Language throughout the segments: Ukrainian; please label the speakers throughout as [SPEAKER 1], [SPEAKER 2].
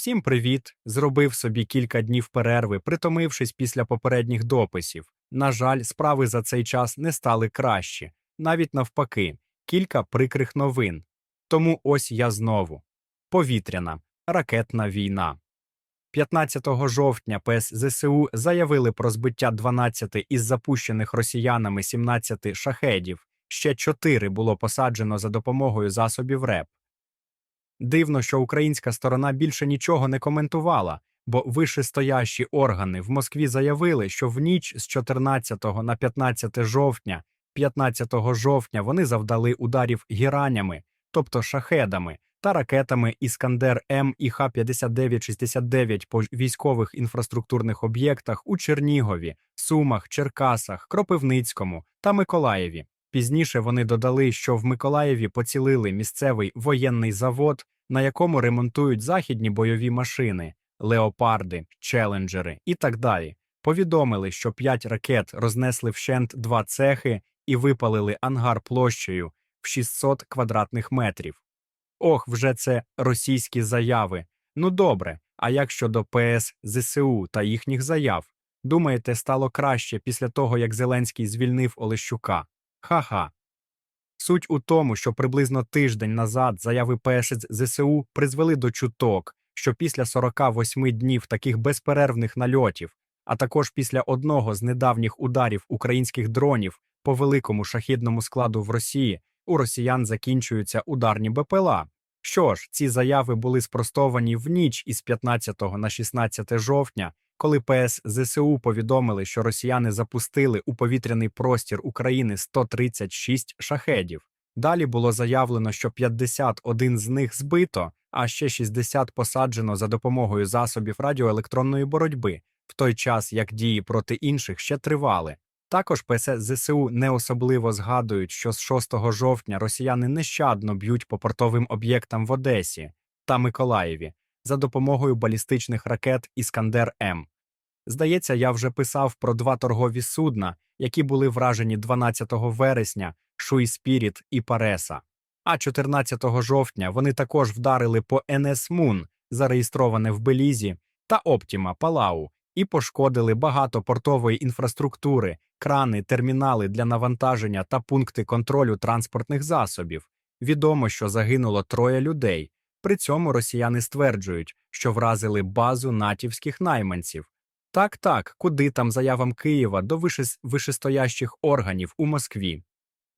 [SPEAKER 1] Всім привіт! Зробив собі кілька днів перерви, притомившись після попередніх дописів. На жаль, справи за цей час не стали кращі, навіть навпаки, кілька прикрих новин. Тому ось я знову. Повітряна, ракетна війна. 15 жовтня ПС ЗСУ заявили про збиття 12 із запущених росіянами 17 шахедів, ще 4 було посаджено за допомогою засобів РЕП. Дивно, що українська сторона більше нічого не коментувала, бо вишестоящі органи в Москві заявили, що в ніч з 14 на 15 жовтня, 15 жовтня вони завдали ударів гіранями, тобто шахедами, та ракетами Іскандер М і Х-5969 по військових інфраструктурних об'єктах у Чернігові, Сумах, Черкасах, Кропивницькому та Миколаєві. Пізніше вони додали, що в Миколаєві поцілили місцевий воєнний завод, на якому ремонтують західні бойові машини, леопарди, челенджери і так далі. Повідомили, що п'ять ракет рознесли вщент два цехи і випалили ангар площею в 600 квадратних метрів. Ох, вже це російські заяви. Ну добре, а як щодо ПС ЗСУ та їхніх заяв? Думаєте, стало краще після того, як Зеленський звільнив Олещука? Ха-ха. Суть у тому, що приблизно тиждень назад заяви ПС ЗСУ призвели до чуток, що після 48 днів таких безперервних нальотів, а також після одного з недавніх ударів українських дронів по великому шахідному складу в Росії, у росіян закінчуються ударні БПЛА. Що ж, ці заяви були спростовані в ніч із 15 на 16 жовтня, коли ПС ЗСУ повідомили, що росіяни запустили у повітряний простір України 136 шахедів. Далі було заявлено, що 51 з них збито, а ще 60 посаджено за допомогою засобів радіоелектронної боротьби, в той час як дії проти інших ще тривали. Також ПС ЗСУ не особливо згадують, що з 6 жовтня росіяни нещадно б'ють по портовим об'єктам в Одесі та Миколаєві за допомогою балістичних ракет Іскандер М. Здається, я вже писав про два торгові судна, які були вражені 12 вересня Шуй Спіріт і Пареса. А 14 жовтня вони також вдарили по НС Мун, зареєстроване в Белізі, та Оптіма Палау, і пошкодили багато портової інфраструктури, крани, термінали для навантаження та пункти контролю транспортних засобів. Відомо, що загинуло троє людей. При цьому росіяни стверджують, що вразили базу натівських найманців. Так, так, куди там заявам Києва до вишестоящих органів у Москві.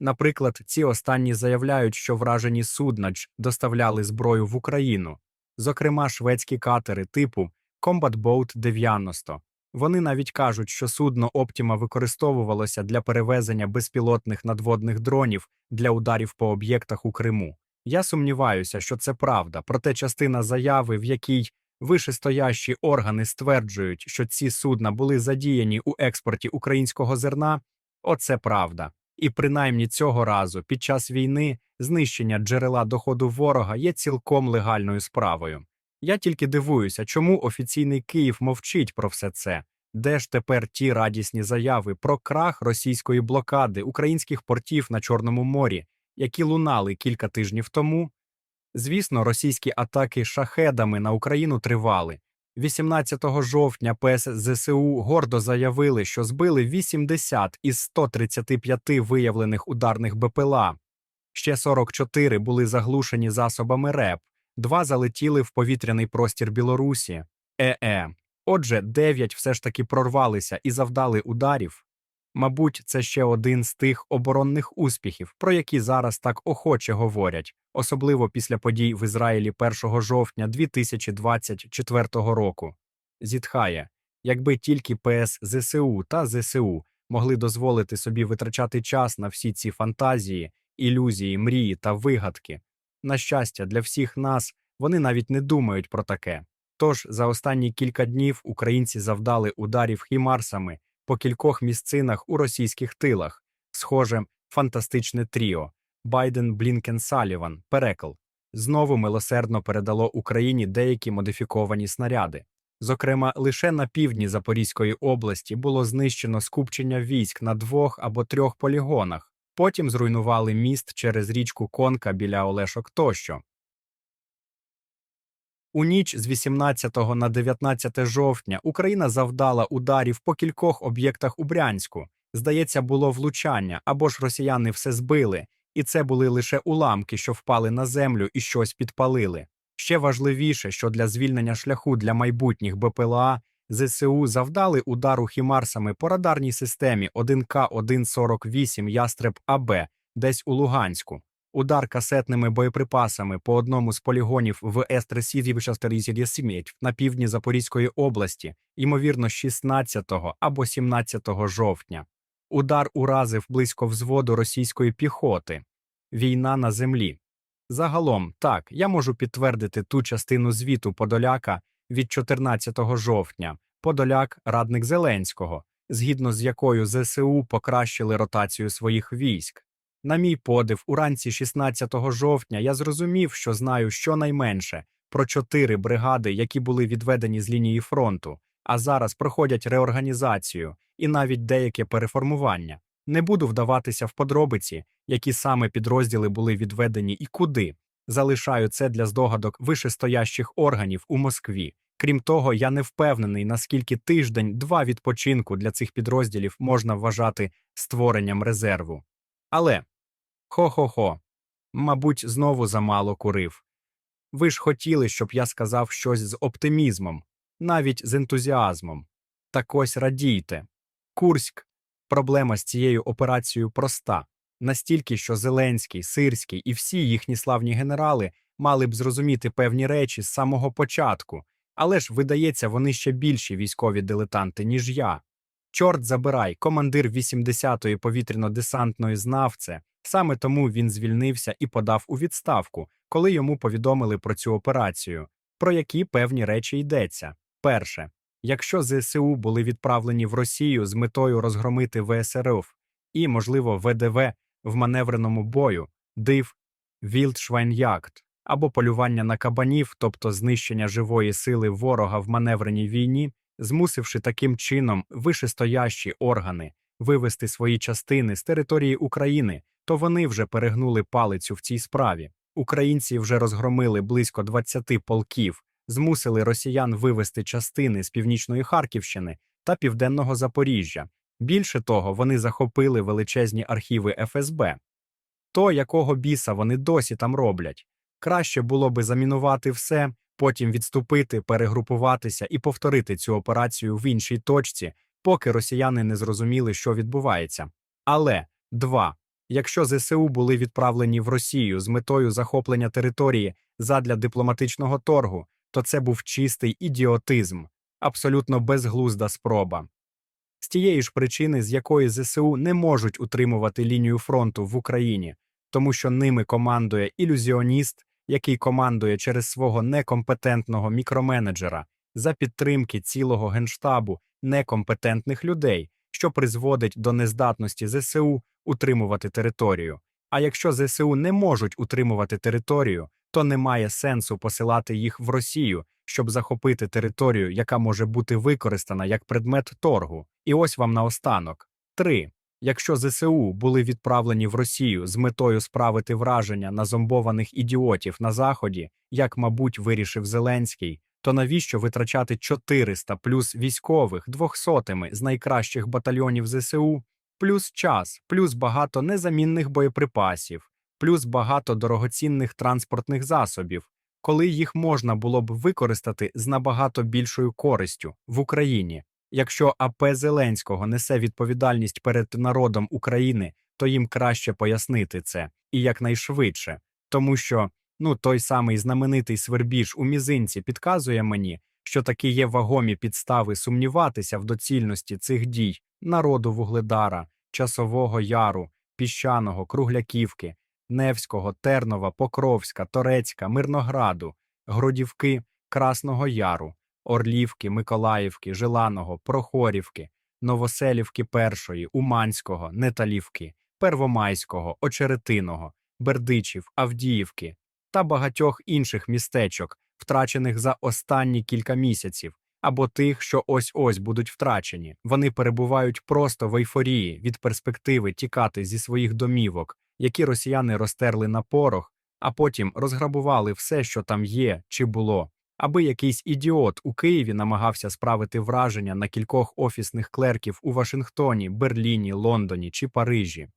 [SPEAKER 1] Наприклад, ці останні заявляють, що вражені суднач доставляли зброю в Україну, зокрема шведські катери типу Combat Boat 90. Вони навіть кажуть, що судно Оптіма використовувалося для перевезення безпілотних надводних дронів для ударів по об'єктах у Криму. Я сумніваюся, що це правда, проте частина заяви, в якій вишестоящі органи стверджують, що ці судна були задіяні у експорті українського зерна, оце правда. І принаймні цього разу, під час війни, знищення джерела доходу ворога є цілком легальною справою. Я тільки дивуюся, чому офіційний Київ мовчить про все це. Де ж тепер ті радісні заяви про крах російської блокади українських портів на Чорному морі, які лунали кілька тижнів тому? Звісно, російські атаки шахедами на Україну тривали. 18 жовтня ПС ЗСУ гордо заявили, що збили 80 із 135 виявлених ударних БПЛА. Ще 44 були заглушені засобами РЕП, два залетіли в повітряний простір Білорусі. ЕЕ. Отже, 9 все ж таки прорвалися і завдали ударів. Мабуть, це ще один з тих оборонних успіхів, про які зараз так охоче говорять, особливо після подій в Ізраїлі 1 жовтня 2024 року. Зітхає, якби тільки ПС ЗСУ та ЗСУ могли дозволити собі витрачати час на всі ці фантазії, ілюзії, мрії та вигадки. На щастя, для всіх нас вони навіть не думають про таке. Тож за останні кілька днів українці завдали ударів хімарсами по кількох місцинах у російських тилах. Схоже, фантастичне тріо Байден Блінкен Саліван, Перекл, знову милосердно передало Україні деякі модифіковані снаряди. Зокрема, лише на півдні Запорізької області було знищено скупчення військ на двох або трьох полігонах, потім зруйнували міст через річку Конка біля Олешок тощо. У ніч з 18 на 19 жовтня Україна завдала ударів по кількох об'єктах у Брянську. Здається, було влучання або ж росіяни все збили, і це були лише уламки, що впали на землю і щось підпалили. Ще важливіше, що для звільнення шляху для майбутніх БПЛА ЗСУ завдали удару хімарсами по радарній системі 1К-148 Ястреб АБ десь у Луганську. Удар касетними боєприпасами по одному з полігонів в Естресівічастерізі на півдні Запорізької області, ймовірно, 16 або 17 жовтня. Удар уразив близько взводу російської піхоти. Війна на землі. Загалом, так, я можу підтвердити ту частину звіту Подоляка від 14 жовтня, Подоляк радник Зеленського, згідно з якою ЗСУ покращили ротацію своїх військ. На мій подив, уранці 16 жовтня я зрозумів, що знаю щонайменше про чотири бригади, які були відведені з лінії фронту, а зараз проходять реорганізацію і навіть деяке переформування. Не буду вдаватися в подробиці, які саме підрозділи були відведені і куди. Залишаю це для здогадок вишестоящих органів у Москві. Крім того, я не впевнений, наскільки тиждень-два відпочинку для цих підрозділів можна вважати створенням резерву. Але хо-хо-хо, мабуть, знову замало курив. Ви ж хотіли, щоб я сказав щось з оптимізмом, навіть з ентузіазмом. Так ось радійте. Курськ Проблема з цією операцією проста настільки, що Зеленський, Сирський і всі їхні славні генерали мали б зрозуміти певні речі з самого початку, але ж, видається, вони ще більші військові дилетанти, ніж я. Чорт забирай, командир 80-ї повітряно-десантної знав це, саме тому він звільнився і подав у відставку, коли йому повідомили про цю операцію, про які певні речі йдеться. Перше. Якщо ЗСУ були відправлені в Росію з метою розгромити ВСРФ і, можливо, ВДВ в маневреному бою, див, вілдшвайн'якт або полювання на кабанів, тобто знищення живої сили ворога в маневреній війні, змусивши таким чином вишестоящі органи вивести свої частини з території України, то вони вже перегнули палицю в цій справі. Українці вже розгромили близько 20 полків змусили росіян вивести частини з північної Харківщини та південного Запоріжжя. Більше того, вони захопили величезні архіви ФСБ. То, якого біса вони досі там роблять. Краще було би замінувати все, потім відступити, перегрупуватися і повторити цю операцію в іншій точці, поки росіяни не зрозуміли, що відбувається. Але два. Якщо ЗСУ були відправлені в Росію з метою захоплення території задля дипломатичного торгу, то це був чистий ідіотизм, абсолютно безглузда спроба. З тієї ж причини, з якої ЗСУ не можуть утримувати лінію фронту в Україні, тому що ними командує ілюзіоніст, який командує через свого некомпетентного мікроменеджера за підтримки цілого генштабу некомпетентних людей, що призводить до нездатності ЗСУ утримувати територію. А якщо ЗСУ не можуть утримувати територію, то немає сенсу посилати їх в Росію, щоб захопити територію, яка може бути використана як предмет торгу. І ось вам наостанок. 3. Якщо ЗСУ були відправлені в Росію з метою справити враження на зомбованих ідіотів на Заході, як, мабуть, вирішив Зеленський, то навіщо витрачати 400 плюс військових двохсотими з найкращих батальйонів ЗСУ, плюс час, плюс багато незамінних боєприпасів, плюс багато дорогоцінних транспортних засобів, коли їх можна було б використати з набагато більшою користю в Україні. Якщо АП Зеленського несе відповідальність перед народом України, то їм краще пояснити це і якнайшвидше, тому що ну той самий знаменитий свербіж у мізинці підказує мені, що таки є вагомі підстави сумніватися в доцільності цих дій народу Вугледара, Часового Яру, Піщаного, Кругляківки, Невського, Тернова, Покровська, Торецька, Мирнограду, Гродівки, Красного Яру, Орлівки, Миколаївки, Жиланого, Прохорівки, Новоселівки Першої, Уманського, Неталівки, Первомайського, Очеретиного, Бердичів, Авдіївки та багатьох інших містечок, втрачених за останні кілька місяців, або тих, що ось ось будуть втрачені. Вони перебувають просто в ейфорії від перспективи тікати зі своїх домівок які росіяни розтерли на порох, а потім розграбували все, що там є чи було, аби якийсь ідіот у Києві намагався справити враження на кількох офісних клерків у Вашингтоні, Берліні, Лондоні чи Парижі.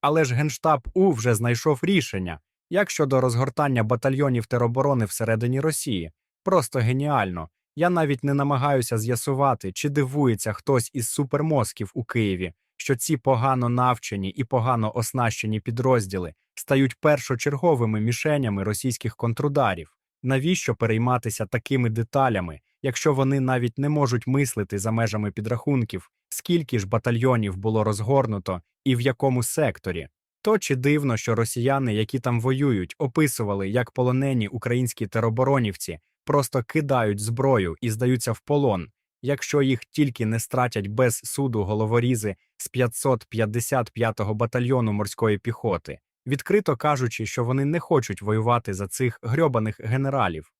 [SPEAKER 1] Але ж Генштаб У вже знайшов рішення, як щодо розгортання батальйонів тероборони всередині Росії. Просто геніально. Я навіть не намагаюся з'ясувати, чи дивується хтось із супермозків у Києві, що ці погано навчені і погано оснащені підрозділи стають першочерговими мішенями російських контрударів. Навіщо перейматися такими деталями, якщо вони навіть не можуть мислити за межами підрахунків, скільки ж батальйонів було розгорнуто і в якому секторі? То чи дивно, що росіяни, які там воюють, описували, як полонені українські тероборонівці просто кидають зброю і здаються в полон, якщо їх тільки не стратять без суду головорізи з 555-го батальйону морської піхоти, відкрито кажучи, що вони не хочуть воювати за цих грьобаних генералів.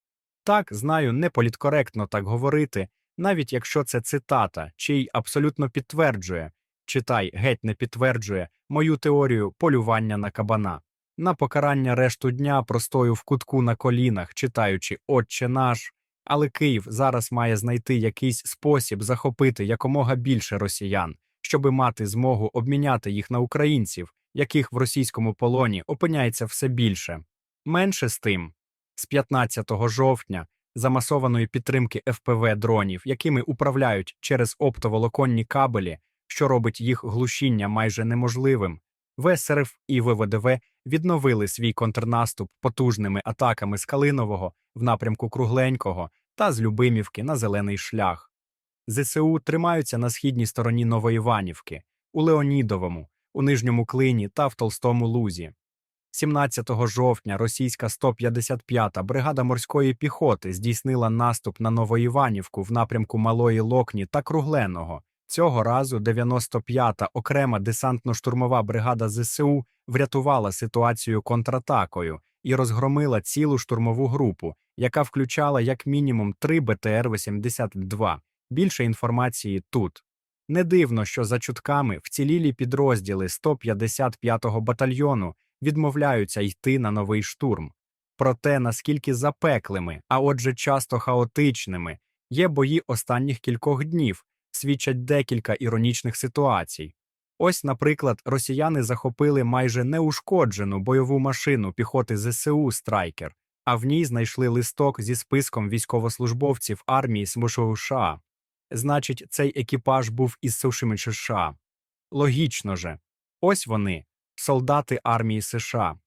[SPEAKER 1] Так, знаю, не політкоректно так говорити, навіть якщо це цитата, чий абсолютно підтверджує, читай, геть не підтверджує мою теорію полювання на кабана. На покарання решту дня простою в кутку на колінах, читаючи Отче наш, але Київ зараз має знайти якийсь спосіб захопити якомога більше росіян, щоби мати змогу обміняти їх на українців, яких в російському полоні опиняється все більше. Менше з тим, з 15 жовтня, за масованої підтримки ФПВ дронів, якими управляють через оптоволоконні кабелі, що робить їх глушіння майже неможливим, ВСРФ і ВВДВ відновили свій контрнаступ потужними атаками з Калинового в напрямку Кругленького та з Любимівки на зелений шлях. ЗСУ тримаються на східній стороні Новоіванівки, у Леонідовому, у Нижньому Клині та в Толстому Лузі. 17 жовтня російська 155-та бригада морської піхоти здійснила наступ на Новоіванівку в напрямку Малої Локні та Кругленого. Цього разу 95-та окрема десантно-штурмова бригада ЗСУ врятувала ситуацію контратакою і розгромила цілу штурмову групу, яка включала як мінімум три БТР-82. Більше інформації тут. Не дивно, що за чутками вцілілі підрозділи 155-го батальйону відмовляються йти на новий штурм. Проте, наскільки запеклими, а отже, часто хаотичними, є бої останніх кількох днів, свідчать декілька іронічних ситуацій. Ось, наприклад, росіяни захопили майже неушкоджену бойову машину піхоти ЗСУ Страйкер, а в ній знайшли листок зі списком військовослужбовців армії США. Значить, цей екіпаж був із США. Логічно же, ось вони, солдати армії США,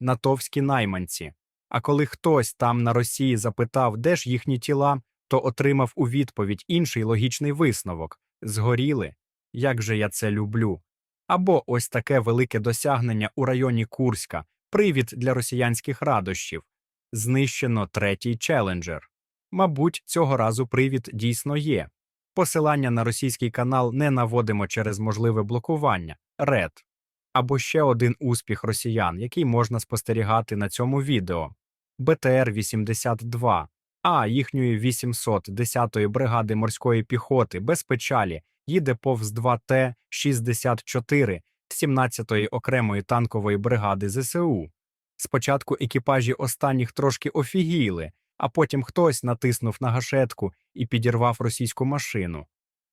[SPEAKER 1] натовські найманці. А коли хтось там на Росії запитав, де ж їхні тіла, то отримав у відповідь інший логічний висновок згоріли, як же я це люблю. Або ось таке велике досягнення у районі Курська, привід для росіянських радощів знищено третій челенджер. Мабуть, цього разу привід дійсно є. Посилання на російський канал не наводимо через можливе блокування ред. Або ще один успіх росіян, який можна спостерігати на цьому відео БТР-82, а їхньої 810-ї бригади морської піхоти без печалі їде повз 2Т-64 17-ї окремої танкової бригади ЗСУ. Спочатку екіпажі останніх трошки офігіли, а потім хтось натиснув на гашетку і підірвав російську машину.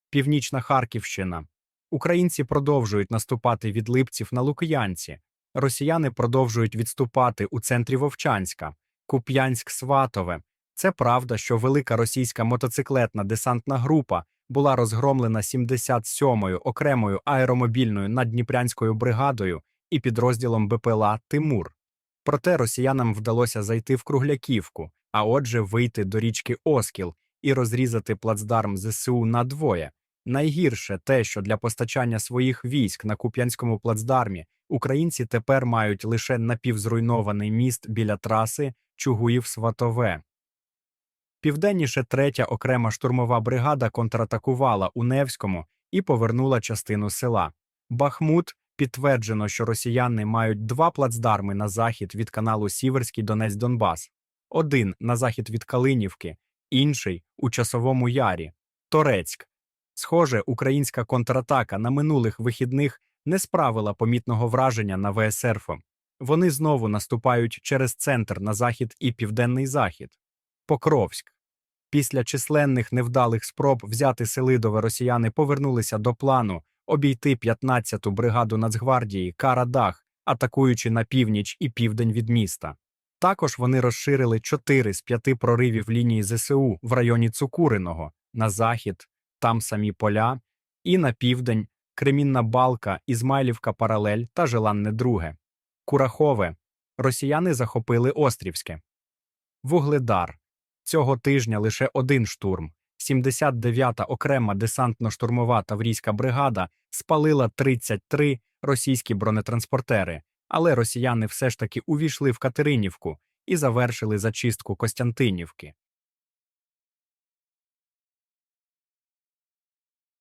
[SPEAKER 1] Північна Харківщина. Українці продовжують наступати від липців на Лук'янці. Росіяни продовжують відступати у центрі Вовчанська, Куп'янськ-Сватове. Це правда, що велика російська мотоциклетна десантна група була розгромлена 77-ю окремою аеромобільною наддніпрянською бригадою і підрозділом БПЛА Тимур. Проте росіянам вдалося зайти в Кругляківку, а отже, вийти до річки Оскіл і розрізати плацдарм ЗСУ надвоє. Найгірше те, що для постачання своїх військ на Куп'янському плацдармі українці тепер мають лише напівзруйнований міст біля траси Чугуїв-Сватове. Південніше третя окрема штурмова бригада контратакувала у Невському і повернула частину села. Бахмут підтверджено, що росіяни мають два плацдарми на захід від каналу Сіверський Донець Донбас, один на захід від Калинівки, інший у Часовому Ярі, Торецьк. Схоже, українська контратака на минулих вихідних не справила помітного враження на ВСРФ. Вони знову наступають через центр на захід і південний захід. Покровськ. Після численних невдалих спроб взяти Селидове росіяни повернулися до плану обійти 15-ту бригаду Нацгвардії Карадах, атакуючи на північ і південь від міста. Також вони розширили 4 з 5 проривів лінії ЗСУ в районі Цукуриного, на захід, там самі поля, і на південь Кремінна Балка, Ізмайлівка Паралель та Желанне Друге. Курахове. Росіяни захопили Острівське. Вугледар. Цього тижня лише один штурм. 79-та окрема десантно-штурмова таврійська бригада спалила 33 російські бронетранспортери, але росіяни все ж таки увійшли в Катеринівку і завершили зачистку Костянтинівки.